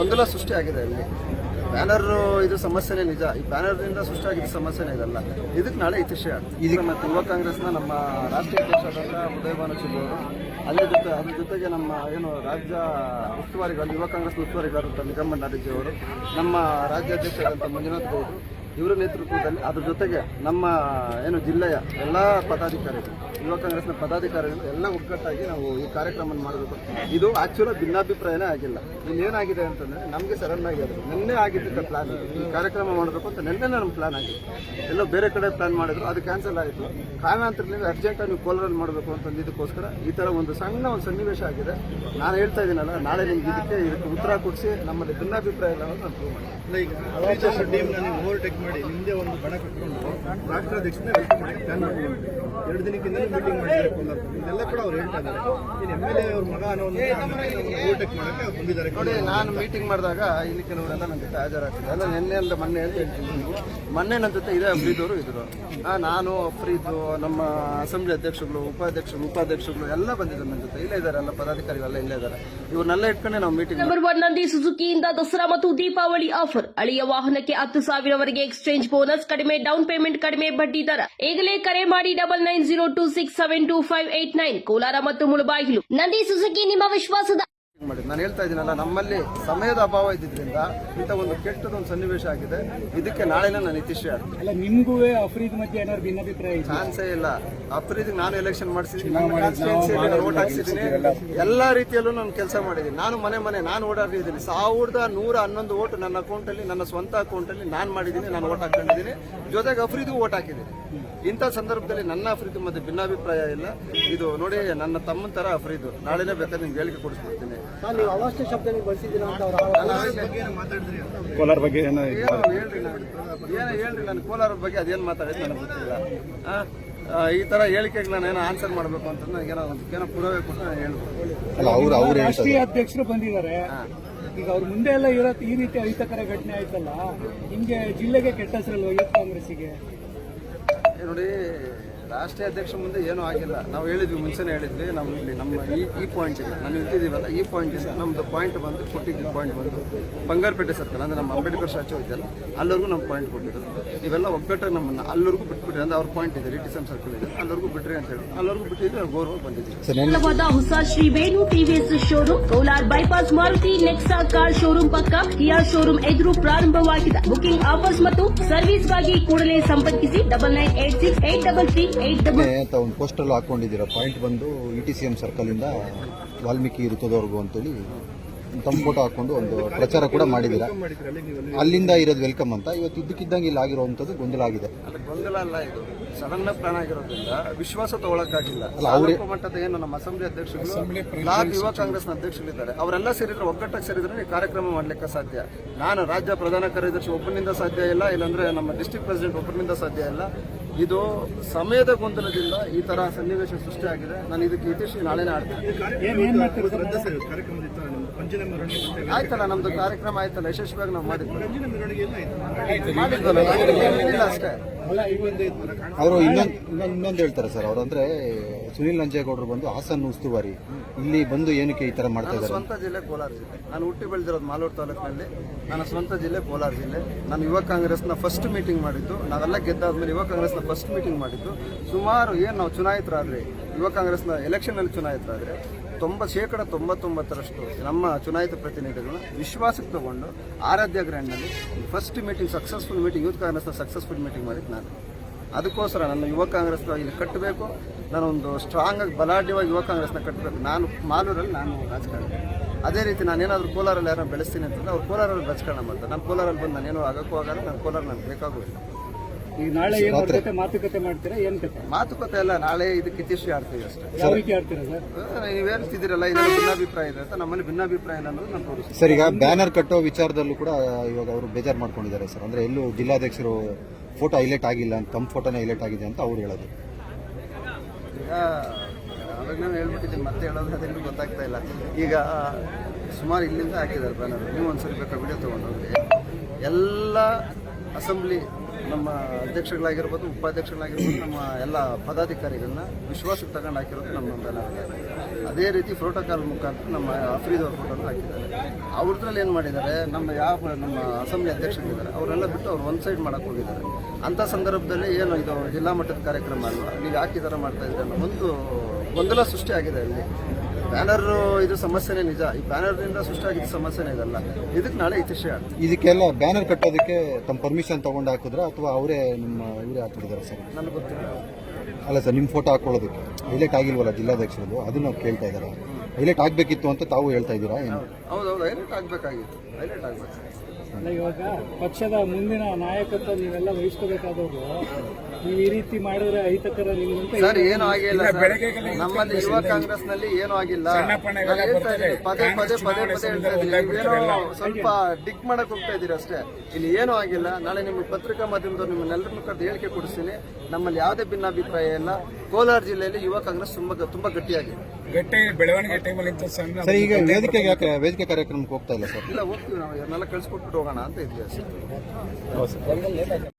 ಗೊಂದಲ ಸೃಷ್ಟಿ ಆಗಿದೆ ಅಲ್ಲಿ. ಬ್ಯಾನರ್ ಇದು ಸಮಸ್ಯೆನೇ ನಿಜ. ಈ ಬ್ಯಾನರ್ನಿಂದ ಸೃಷ್ಟಿಯಾಗಿದ್ದ ಸಮಸ್ಯೆನೇ ಇದಲ್ಲ. ಇದಕ್ಕೆ ನಾಳೆ ಇತಿಶ್ಯ. ಇದಕ್ಕೆ ಮತ್ತು ಯುವ ಕಾಂಗ್ರೆಸ್ನ ನಮ್ಮ ರಾಷ್ಟ್ರೀಯ ಅಧ್ಯಕ್ಷರಾದಂಥ ಉದಯ ಅವರು ಅದೇ ಜೊತೆ ಅದ್ರ ಜೊತೆಗೆ ನಮ್ಮ ಏನು ರಾಜ್ಯ ಉಸ್ತುವಾರಿಗಳು ಯುವ ಕಾಂಗ್ರೆಸ್ ಉಸ್ತುವಾರಿಗಳಾದಂಥ ನಿಗಮ ನಾಡಿಜಿಯವರು ನಮ್ಮ ರಾಜ್ಯಾಧ್ಯಕ್ಷರಾದಂಥ ಮಂಜುನಾಥ್ ಗೌಡರು ಇವರ ನೇತೃತ್ವದಲ್ಲಿ, ಅದ್ರ ಜೊತೆಗೆ ನಮ್ಮ, ಏನು, ಜಿಲ್ಲೆಯ ಎಲ್ಲ ಪದಾಧಿಕಾರಿಗಳು, ಯುವ ಕಾಂಗ್ರೆಸ್ನ ಪದಾಧಿಕಾರಿಗಳು ಎಲ್ಲ ಒಗ್ಗಟ್ಟಾಗಿ ನಾವು ಈ ಕಾರ್ಯಕ್ರಮ ಮಾಡಬೇಕು. ಇದು ಆಕ್ಚುಲಿ ಭಿನ್ನಾಭಿಪ್ರಾಯನೇ ಆಗಿಲ್ಲ. ಇನ್ನೇನಾಗಿದೆ ಅಂತಂದ್ರೆ, ನಮಗೆ ಸಡನ್ ಆಗಿ ಅದು ನಿನ್ನೆ ಆಗಿದ್ದ ಪ್ಲಾನ್ ಈ ಕಾರ್ಯಕ್ರಮ ಮಾಡಬೇಕು ಅಂತ ನಿನ್ನೆ ನಮ್ಮ ಪ್ಲಾನ್ ಆಗಿತ್ತು ಎಲ್ಲೋ ಬೇರೆ ಕಡೆ ಪ್ಲಾನ್ ಮಾಡಿದ್ರು, ಅದು ಕ್ಯಾನ್ಸಲ್ ಆಯಿತು. ಕಾರಣಾಂತರದಿಂದ ಅರ್ಜೆಂಟಾಗಿ ನೀವು ಕೋಲರಲ್ಲಿ ಮಾಡಬೇಕು ಅಂತಂದಿದ್ದಕ್ಕೋಸ್ಕರ ಈ ಥರ ಒಂದು ಸಣ್ಣ ಒಂದು ಸನ್ನಿವೇಶ ಆಗಿದೆ. ನಾನು ಹೇಳ್ತಾ ಇದ್ದೀನಲ್ಲ, ನಾಳೆ ನಿಮ್ಗೆ ಇದಕ್ಕೆ ಇದಕ್ಕೆ ಉತ್ತರ ಕೊಡಿಸಿ ನಮ್ಮಲ್ಲಿ ಭಿನ್ನಾಭಿಪ್ರಾಯ ಇಲ್ಲ ಅಂತ ನಾನು ಪ್ರೂವ್ ಮಾಡ್ತೀನಿ. ಮಾಡಿ ನಿಮ್ಮದೇ ಒಂದು ಬಣ ಕಟ್ಕೊಂಡು ರಾಷ್ಟ್ರಾಧ್ಯಕ್ಷನೇ ವೆಲ್ಕಮ್ ಮಾಡಿ ಪ್ಲಾನ್ ಮಾಡ್ಕೊಂಡು ಎರಡು ದಿನಕ್ಕಿಂತ ಮೀಟಿಂಗ್ ಮಾಡಿದ್ದಾರೆ ಕೋಲಾರ ಇದೆಲ್ಲ ಕೂಡ ಅವ್ರು ಹೇಳ್ತಾ ಇದ್ದಾರೆ. ಇನ್ನು ಎಂ ಎಲ್ ಎ ಅವ್ರ ಮಗ ಅನ್ನೋ ಒಂದು ಓವರ್ಟೇಕ್ ಮಾಡಕ್ಕೆ ಬಂದಿದ್ದಾರೆ ನೋಡಿ ನಾನು ಮೀಟಿಂಗ್ ಮಾಡಿದಾಗ ಇಲ್ಲಿ ಕೆಲವರೆಲ್ಲ ನನ್ನ ಜೊತೆ ಹಾಜರಾಗ್ತಿದೆ ಅಲ್ಲ ನಿನ್ನೆ ಅಂತ ಮೊನ್ನೆ ಅಂತ ಹೇಳ್ತೀನಿ ನೀವು ಮೊನ್ನೆ ನನ್ನ ಜೊತೆ ಇದೇ ಅಫ್ರೀದವರು ಇದ್ರು. ಹಾ ನಾನು ಅಫ್ರೀದು ನಮ್ಮ ಅಸೆಂಬ್ಲಿ ಅಧ್ಯಕ್ಷಗಳು ಉಪಾಧ್ಯಕ್ಷರು ಉಪಾಧ್ಯಕ್ಷಗಳು ಎಲ್ಲ ಬಂದಿದ್ದಾರೆ ನನ್ನ ಜೊತೆ. ಇಲ್ಲೇ ಇದ್ದಾರೆ ಎಲ್ಲ ಪದಾಧಿಕಾರಿಗಳೆಲ್ಲ ಇಲ್ಲೇ ಇದ್ದಾರೆ. ಇವ್ರನ್ನೆಲ್ಲ ಇಟ್ಕೊಂಡೆ ನಾವು ಮೀಟಿಂಗ್ ನಂಬರ್ ಒನ್ ನಂದಿ ಸುಜುಕಿಯಿಂದ ದಸರಾ ಮತ್ತು ದೀಪಾವಳಿ ಆಫರ್ ಅಳಿಯ ವಾಹನಕ್ಕೆ ಹತ್ತು ಸಾವಿರವರೆಗೆ ಎಕ್ಸ್ಚೇಂಜ್ ಬೋನಸ್ ಕಡಿಮೆ ಡೌನ್ ಪೇಮೆಂಟ್ ಕಡಿಮೆ, ಬಡ್ಡಿ ದರ. ಈಗಲೇ ಕರೆ ಮಾಡಿ double nine zero two six seven two five eight nine Kolar ಮತ್ತು ಮುಳಬಾಗಿಲು. ನಂದಿ ಸುಜುಕಿ, ನಿಮ್ಮ ವಿಶ್ವಾಸದ ಮಾಡಿದ್ದು ನಾನು ಹೇಳ್ತಾ ಇದ್ದೀನಲ್ಲ ನಮ್ಮಲ್ಲಿ ಸಮಯದ ಅಭಾವ ಇದ್ದಿದ್ದರಿಂದ ಇಂಥ ಒಂದು ಕೆಟ್ಟದೊಂದು ಸನ್ನಿವೇಶ ಆಗಿದೆ. ಇದಕ್ಕೆ ನಾಳೆನೇ ನಾನು ಇತಿಶ್ಯ ಅಲ್ಲ ನಿಮ್ಗೂ ಅಫ್ರೀದ್ ಮಧ್ಯೆ ಏನಾದ್ರು ಭಿನ್ನಾಭಿಪ್ರಾಯ ಚಾನ್ಸೇ ಇಲ್ಲ. ಅಫ್ರೀದ್ ನಾನು ಎಲೆಕ್ಷನ್ ಮಾಡಿಸಿದ್ದೀನಿ ಓಟ್ ಹಾಕ್ಸಿದ್ದೀನಿ ಎಲ್ಲಾ. ರೀತಿಯಲ್ಲೂ ನಾನು ಕೆಲಸ ಮಾಡಿದ್ದೀನಿ ನಾನು ಮನೆ ಮನೆ ನಾನು ಓಡಾಡಿದ್ದೀನಿ ಸಾವಿರದ ನೂರ ಹನ್ನೊಂದು ಓಟ್ ನನ್ನ ಅಕೌಂಟಲ್ಲಿ ನನ್ನ ಸ್ವಂತ ಅಕೌಂಟಲ್ಲಿ ನಾನು ಮಾಡಿದ್ದೀನಿ ನಾನು ಓಟ್ ಹಾಕೊಂಡಿದ್ದೀನಿ ಜೊತೆಗೆ ಅಫ್ರೀದಿಗೂ ಓಟ್ ಹಾಕಿದ್ದೀನಿ ಇಂಥ ಸಂದರ್ಭದಲ್ಲಿ ನನ್ನ ಅಫ್ರೀದ್ ಮತ್ತೆ ಭಿನ್ನಾಭಿಪ್ರಾಯ ಇಲ್ಲ. ಇದು ನೋಡಿ ನನ್ನ ತಮ್ಮನ ತರ ಅಫ್ರೀದು. ನಾಳೆನೇ ಬೇಕಾದ್ರೆ ನಿಮ್ಗೆ ಹೇಳಿಕೆ ಕೊಡಿಸ್ಬಿಡ್ತೀನಿ. ನೀವು ಅವಷ್ಟೇ ಶಬ್ದ ನೀವು ಬಳಸಿದ್ದೀರಾ ಅಂತ ಅವ್ರು ಮಾತಾಡಿದ್ರಿ ಕೋಲಾರ ಬಗ್ಗೆ ಏನೋ ಹೇಳ್ರಿ ನಾನು ಏನೋ ಹೇಳ್ರಿ ನಾನು ಕೋಲಾರದ ಬಗ್ಗೆ ಅದೇನು ಮಾತಾಡಿದ್ದು ನನಗೆ ಗೊತ್ತಿಲ್ಲ. ಈ ತರ ಹೇಳಿಕೆಗೆ ನಾನು ಏನೋ ಆನ್ಸರ್ ಮಾಡಬೇಕು ಅಂತ ನನಗೇನೋ ಏನೋ ಪುರಾವೆ ಕೊಟ್ಟು ನಾನು ಹೇಳ್ಬೋದು ಅಲ್ಲ ಅವ್ರು ಅವ್ರು ರಾಷ್ಟ್ರೀಯ ಅಧ್ಯಕ್ಷರು ಬಂದಿದ್ದಾರೆ. ಈಗ ಅವ್ರ ಮುಂದೆ ಎಲ್ಲ ಇರೋ ಈ ರೀತಿ ಅಹಿತಕರ ಘಟನೆ ಆಯ್ತಲ್ಲ ಹಿಂಗೆ ಜಿಲ್ಲೆಗೆ ಕೆಟ್ಟ ಹೆಸರಲ್ವ ಯೂತ್ ಕಾಂಗ್ರೆಸ್ಸಿಗೆ? ನೋಡಿ ರಾಷ್ಟ್ರೀಯ ಅಧ್ಯಕ್ಷ ಮುಂದೆ ಏನೂ ಆಗಿಲ್ಲ. ನಾವು ಹೇಳಿದ್ವಿ ಮುಂಚೆನೇ ಹೇಳಿದ್ವಿ ನಮ್ಮ ಇಲ್ಲಿ ನಮ್ಮ ಈ ಈ ಪಾಯಿಂಟ್ ಇಲ್ಲ. ನಾನು ಇಟ್ಟಿದ್ದೀವಲ್ಲ ಈ ಪಾಯಿಂಟ್ ಇಲ್ಲ. ನಮ್ಮದು ಪಾಯಿಂಟ್ ಬಂದು ಕೊಟ್ಟಿದ್ದು ಪಾಯಿಂಟ್ ಬಂದು ಬಂಗಾರಪೇಟೆ ಸರ್ಕಲ್ ಅಂದ್ರೆ ನಮ್ಮ ಅಂಬೇಡ್ಕರ್ ಸ್ಟ್ಯಾಚು ಇದೆಯಲ್ಲ ಅಲ್ಲಿವರೆಗೂ ನಮ್ಮ ಪಾಯಿಂಟ್ ಕೊಟ್ಟಿದ್ರು ಇವೆಲ್ಲ ಒಗ್ಗಟ್ಟು ನಮ್ಮನ್ನ ಅಲ್ಲರಿಗೂ ಬಿಟ್ಬಿಟ್ರಿ ಅಂದ್ರೆ ಅವ್ರ ಪಾಯಿಂಟ್ ಇದೆ ರಿಟಿಸಮ್ ಸರ್ಕಲ್ ಇದೆ ಅಲ್ಲಿವರೆಗೂ ಬಿಟ್ರಿ ಅಂತ ಹೇಳಿ. ಅಲ್ಲಿವರೆಗೂ ಬಿಟ್ಟಿದ್ರೆ ಅವ್ರು ಗೌರವ ಬಂದಿದ್ದೀವಿ. ಹೊಸ Shri Venu TVS showroom Kolar bypass Maruti Nexa car showroom ಪಕ್ಕ ಕಿಯಾ ಶೋರೂಮ್ ಎದುರು ಪ್ರಾರಂಭವಾಗಿದೆ. ಬುಕಿಂಗ್ ಆಫರ್ಸ್ ಮತ್ತು ಸರ್ವಿಸ್ಗಾಗಿ ಕೂಡಲೇ ಸಂಪರ್ಕಿಸಿ double nine eight six eight double three ಒಂದು ಪೋಸ್ಟರ್ ಹಾಕೊಂಡಿದ್ದೀರಾ? ಪಾಯಿಂಟ್ ಬಂದು ಇ ಟಿ ಸಿ ಎಂ ಸರ್ಕಲಿಂದ ವಾಲ್ಮೀಕಿ ವೃತ್ತದವರೆಗೂ ಅಂತೇಳಿ ತಮ್ಮ ಫೋಟೋ ಹಾಕೊಂಡು ಒಂದು ಪ್ರಚಾರ ಕೂಡ ಮಾಡಿದ್ದೀರಾ? ಅಲ್ಲಿಂದ ಇರೋದು ವೆಲ್ಕಮ್ ಅಂತ. ಇವತ್ತು ಇದ್ದಕ್ಕಿದ್ದಂಗೆ ಇಲ್ಲಿ ಆಗಿರುವಂಥದ್ದು ಗೊಂದಲ ಆಗಿದೆ. ಗೊಂದಲ ಅಲ್ಲ ಇದು. ಸಡನ್ ಪ್ಲಾನ್ ಆಗಿರೋದ್ರಿಂದ ವಿಶ್ವಾಸ ತಗೊಳಕ್ಕಾಗಿಲ್ಲ. ತಾಲೂಕು ಮಟ್ಟದ ಏನು ನಮ್ಮ ಅಸೆಂಬ್ಲಿ ಅಧ್ಯಕ್ಷರು ಬ್ಲಾಕ್ ಯುವ ಕಾಂಗ್ರೆಸ್ನ ಅಧ್ಯಕ್ಷರಿದ್ದಾರೆ. ಅವರೆಲ್ಲ ಸೇರಿದ್ರೆ ಒಗ್ಗಟ್ಟಾಗಿ ಸೇರಿದ್ರೆ ಈ ಕಾರ್ಯಕ್ರಮ ಮಾಡ್ಲಿಕ್ಕೆ ಸಾಧ್ಯ. ನಾನು ರಾಜ್ಯ ಪ್ರಧಾನ ಕಾರ್ಯದರ್ಶಿ ಒಬ್ಬನಿಂದ ಸಾಧ್ಯ ಇಲ್ಲ ಇಲ್ಲಾಂದ್ರೆ ನಮ್ಮ ಡಿಸ್ಟ್ರಿಕ್ಟ್ ಪ್ರೆಸಿಡೆಂಟ್ ಒಬ್ಬರಿಂದ ಸಾಧ್ಯ ಇಲ್ಲ. ಇದು ಸಮಯದ ಗೊಂದಲದಿಂದ ಈ ತರ ಸನ್ನಿವೇಶ ಸೃಷ್ಟಿಯಾಗಿದೆ. ನಾನು ಇದಕ್ಕೆ ಇತಿಶ್ರೀ ನಾಳೆನೇ ಆಡ್ತೀನಿ. ಏನ್ ಏನ್ ಮಾಡ್ತೀರಿ ಸರ್? ಕಾರ್ಯಕ್ರಮದ ಇತ್ತು ನಿಮ್ದು. ಪಂಚನ ಮೆರವಣಿಗೆ ಮತ್ತೆ ಆಯ್ತಲ್ಲ ನಮ್ದು ಕಾರ್ಯಕ್ರಮ ಆಯ್ತಲ್ಲ ಯಶಸ್ವಿಯಾಗಿ ನಾವು ಮಾಡಿದ್ವಿ. ಅಷ್ಟೇ. ಅವರು ಇನ್ನೊಂದು ಇನ್ನೊಂದು ಹೇಳ್ತಾರೆ ಸರ್ ಅವ್ರಂದ್ರೆ ಅಂದ್ರೆ ಸುನಿಲ್ ನಂಜೇಗೌಡರು ಬಂದು ಹಾಸನ್ ಉಸ್ತುವಾರಿ. ಇಲ್ಲಿ ಬಂದು ಏನಕ್ಕೆ ಈ ತರ ಮಾಡ್ತಾ ನನ್ನ ಇದ್ದಾರೆ? ಸ್ವಂತ ಜಿಲ್ಲೆ ಕೋಲಾರ ಜಿಲ್ಲೆ. ನಾನು ಹುಟ್ಟಿ ಬೆಳೆದಿರೋದು ಮಾಲೂರು ತಾಲೂಕಿನಲ್ಲಿ. ನನ್ನ ಸ್ವಂತ ಜಿಲ್ಲೆ ಕೋಲಾರ ಜಿಲ್ಲೆ. ನಾನು ಯುವ ಕಾಂಗ್ರೆಸ್ನ ಫಸ್ಟ್ ಮೀಟಿಂಗ್ ಮಾಡಿದ್ದು. ನಾವೆಲ್ಲ ಗೆದ್ದಾದ್ಮೇಲೆ ಯುವ ಕಾಂಗ್ರೆಸ್ನ ಫಸ್ಟ್ ಮೀಟಿಂಗ್ ಮಾಡಿದ್ದು. ಸುಮಾರು ಏನು ನಾವು ಚುನಾಯಿತರಾದ್ರೆ ಯುವ ಕಾಂಗ್ರೆಸ್ನ ಎಲೆಕ್ಷನ್ನಲ್ಲಿ ಚುನಾಯಿತರಾದ್ರೆ ತೊಂಬ ಶೇಕಡ ತೊಂಬತ್ತೊಂಬತ್ತರಷ್ಟು ನಮ್ಮ ಚುನಾಯಿತ ಪ್ರತಿನಿಧಿಗಳನ್ನ ವಿಶ್ವಾಸಕ್ಕೆ ತಗೊಂಡು Aradhya ಗ್ರ್ಯಾಂಡ್ನಲ್ಲಿ first meeting successful meeting youth ಕಾಂಗ್ರೆಸ್ನ ಸಕ್ಸಸ್ಫುಲ್ ಮೀಟಿಂಗ್ ಮಾಡಿದ್ದು ನಾನು. ಅದಕ್ಕೋಸ್ಕರ ನನ್ನ ಯುವ ಕಾಂಗ್ರೆಸ್ ಇಲ್ಲಿ ಕಟ್ಟಬೇಕು. ನಾನೊಂದು ಸ್ಟ್ರಾಂಗ್ ಆಗಿ ಬಲಾಢ್ಯವಾಗಿ ಯುವ ಕಾಂಗ್ರೆಸ್ನ ಕಟ್ಟಬೇಕು. ನಾನು ಮಾಲೂರಲ್ಲಿ ನಾನು ರಾಜಕಾರಣ. ಅದೇ ರೀತಿ ನಾನೇನಾದರೂ ಕೋಲಾರಲ್ಲಿ ಯಾರನ್ನ ಬೆಳೆಸ್ತೀನಿ ಅಂತಂದ್ರೆ ಅವ್ರು ಕೋಲಾರಲ್ಲಿ ರಾಜಕಾರಣ ಮಾಡ್ತಾರೆ. ನಾನು ಕೋಲಾರಲ್ಲಿ ಬಂದು ನಾನೇನು ಆಗಕ್ಕೂ ಆಗಲ್ಲ ನಾನು ಕೋಲಾರ ನನಗೆ ಬೇಕಾಗೋದಿಲ್ಲ ಈಗ ನಾಳೆ ಏನು ಮಾತುಕತೆ ಮಾಡ್ತೀರಾ? ಏನು ಕತೆ? ಮಾತುಕತೆ ಅಲ್ಲ ನಾಳೆ ಇದಕ್ಕೆ ಇತಿಶ್ರೀ ಆಡ್ತೀವಿ ಅಷ್ಟೇ. ಯಾವ ರೀತಿ ಆಡ್ತೀರಾ ಸರ್? ಅಹ್, ನೀವು ಹೇಳ್ತಿದ್ದೀರಲ್ಲ ಇದರಲ್ಲಿ ಭಿನ್ನಾಭಿಪ್ರಾಯ ಇದೆ ಅಂತ. ನಮ್ಮಲ್ಲಿ ಭಿನ್ನಾಭಿಪ್ರಾಯ ಇಲ್ಲ ಅನ್ನೋದು ನಾನು ತೋರಿಸ್ತೀನಿ ಸರ್ ಈಗ ಬ್ಯಾನರ್ ಕಟ್ಟೋ ವಿಚಾರದಲ್ಲೂ ಕೂಡ ಇವಾಗ ಅವರು ಬೇಜಾರು ಮಾಡ್ಕೊಂಡಿದ್ದಾರೆ ಸರ್. ಅಂದ್ರೆ ಎಲ್ಲೂ ಜಿಲ್ಲಾಧ್ಯಕ್ಷರು ಫೋಟೋ ಹೈಲೈಟ್ ಆಗಿಲ್ಲ ಅಂತ ತಮ್ಮ ಫೋಟೋನೇ ಹೈಲೈಟ್ ಆಗಿದೆ ಅಂತ ಅವ್ರು ಹೇಳೋದು. ಈಗ ನಾನು ಹೇಳ್ಬಿಟ್ಟಿದ್ದೀನಿ ಮತ್ತೆ ಹೇಳೋದು ಅದೆಲ್ಲೂ ಗೊತ್ತಾಗ್ತಾ ಇಲ್ಲ. ಈಗ, ಸುಮಾರು ಇಲ್ಲಿಂದ ಹಾಕಿದ್ದಾರೆ ಬ್ಯಾನರ್ ನೀವು ಒಂದ್ಸರಿ ಬೇಕಾ ವಿಡಿಯೋ ತೊಗೊಂಡೋಗ್ರಿ ಎಲ್ಲ ಅಸೆಂಬ್ಲಿ ನಮ್ಮ ಅಧ್ಯಕ್ಷಗಳಾಗಿರ್ಬೋದು ಉಪಾಧ್ಯಕ್ಷಗಳಾಗಿರ್ಬೋದು ನಮ್ಮ ಎಲ್ಲ ಪದಾಧಿಕಾರಿಗಳನ್ನ ವಿಶ್ವಾಸಕ್ಕೆ ತಗೊಂಡು ಹಾಕಿರೋದು ನಮ್ಮ ಅದೇ ರೀತಿ ಪ್ರೋಟೋಕಾಲ್ ಮುಖಾಂತರ ನಮ್ಮ ಅಫ್ರೀದ್ ಅವ್ರ ಫೋಟೋನ ಹಾಕಿದ್ದಾರೆ. ಅವ್ರದ್ರಲ್ಲಿ ಏನು ಮಾಡಿದ್ದಾರೆ, ನಮ್ಮ ಯಾವ ನಮ್ಮ ಅಸೆಂಬ್ಲಿ ಅಧ್ಯಕ್ಷರಿದ್ದಾರೆ, ಅವರೆಲ್ಲ ಬಿಟ್ಟು ಅವ್ರು ಒಂದು ಸೈಡ್ ಮಾಡೋಕ್ಕೆ ಹೋಗಿದ್ದಾರೆ. ಅಂಥ ಸಂದರ್ಭದಲ್ಲಿ ಏನು ಇದು ಜಿಲ್ಲಾ ಮಟ್ಟದ ಕಾರ್ಯಕ್ರಮ ಅಲ್ವಾ? ನೀವು ಯಾಕೆ ಈ ಥರ ಮಾಡ್ತಾ ಇದ್ದೀರ ಒಂದು ಗೊಂದಲ ಸೃಷ್ಟಿ ಆಗಿದೆ ಅಲ್ಲಿ. ಬ್ಯಾನರ್ ಇದು ಸಮಸ್ಯೆನೇ ನಿಜ. ಈ ಬ್ಯಾನರ್ನಿಂದ ಸೃಷ್ಟಿಯಾಗಿದ್ದ ಸಮಸ್ಯೆನೇ ಇದಲ್ಲ. ಇದಕ್ಕೆ ನಾಳೆ ಇತಿಶ್ಯ. ಇದಕ್ಕೆಲ್ಲ ಬ್ಯಾನರ್ ಕಟ್ಟೋದಕ್ಕೆ ತಮ್ಮ ಪರ್ಮಿಷನ್ ತಗೊಂಡು ಹಾಕಿದ್ರ ಅಥವಾ ಅವರೇ ನಿಮ್ಮ ಇವರೇ ಹಾಕ್ಬಿಟ್ಟಿದ್ದಾರೆ ಸರ್? ನನಗೆ ಗೊತ್ತಿಲ್ಲ. ಅಲ್ಲ ಸರ್ ನಿಮ್ಮ ಫೋಟೋ ಹಾಕೊಳ್ಳೋದಕ್ಕೆ. ಹೈಲೈಟ್ ಆಗಿಲ್ವಲ್ಲ ಜಿಲ್ಲಾಧ್ಯಕ್ಷರದು. ಅದನ್ನ ಕೇಳ್ತಾ ಇದ್ದಾರೆ ಹೈಲೈಟ್ ಆಗಬೇಕಿತ್ತು ಅಂತ ತಾವು ಹೇಳ್ತಾ ಇದ್ದೀರಾ ಏನು? ಹೌದೌದು ಹೈಲೈಟ್ ಆಗಬೇಕಾಗಿತ್ತು. ಹೈಲೈಟ್ ಆಗಬೇಕು ಅಲ್ಲ ಇವಾಗ ಪಕ್ಷದ ಮುಂದಿನ ನಾಯಕತ್ವ ನೀವೆಲ್ಲ ವಹಿಸ್ಕೋಬೇಕಾದವರು ನೀವು ಈ ರೀತಿ ಮಾಡಿದ್ರೆ ಅಹಿತಕರ ನಿಮ್ಗಂತ ಸರ್ ಏನು ಆಗಿಲ್ಲ ಸರ್. ನಮ್ಮಲ್ಲಿ ಯುವ ಕಾಂಗ್ರೆಸ್ನಲ್ಲಿ ಏನು ಆಗಿಲ್ಲ. ನಾನು ಹೇಳ್ತಾ ಇದ್ದೀನಿ, ಪದೇ ಪದೇ ಪದೇ ಪದೇ ಹೇಳ್ತಾ ಇದ್ದೀನಿ. ಸ್ವಲ್ಪ ಡಿಕ್ ಮಾಡಕ್ ಹೋಗ್ತಾ ಇದ್ದೀರಿ ಅಷ್ಟೇ. ಇಲ್ಲಿ ಏನೂ ಆಗಿಲ್ಲ. ನಾಳೆ ನಿಮ್ಮ ಪತ್ರಿಕಾ ಮಾಧ್ಯಮದವ್ರು ನಿಮ್ಮನ್ನೆಲ್ಲರನ್ನು ಕರೆದು ಹೇಳಿಕೆ ಕೊಡಿಸ್ತೀನಿ. ನಮ್ಮಲ್ಲಿ ಯಾವುದೇ ಭಿನ್ನಾಭಿಪ್ರಾಯ ಇಲ್ಲ. ಕೋಲಾರ ಜಿಲ್ಲೆಯಲ್ಲಿ ಯುವ ಕಾಂಗ್ರೆಸ್ ತುಂಬಾ ತುಂಬಾ ಗಟ್ಟಿಯಾಗಿದೆ. ಗಟ್ಟಿ ಬೆಳವಣಿಗೆ ಟೈಮಲ್ಲಿ ಸರ್ ಈಗ ವೇದಿಕೆಗೆ ಯಾಕೆ ವೇದಿಕೆ ಕಾರ್ಯಕ್ರಮಕ್ಕೆ ಹೋಗ್ತಾ ಇಲ್ಲ ಸರ್? ಇಲ್ಲ ಹೋಗ್ತೀವಿ ನಾವು. ಇವನ್ನೆಲ್ಲ ಕಳ್ಸಿಕೊಟ್ಬಿಟ್ಟು ಹೋಗೋಣ ಅಂತ ಇದೆಯಾ ಅಷ್ಟೇ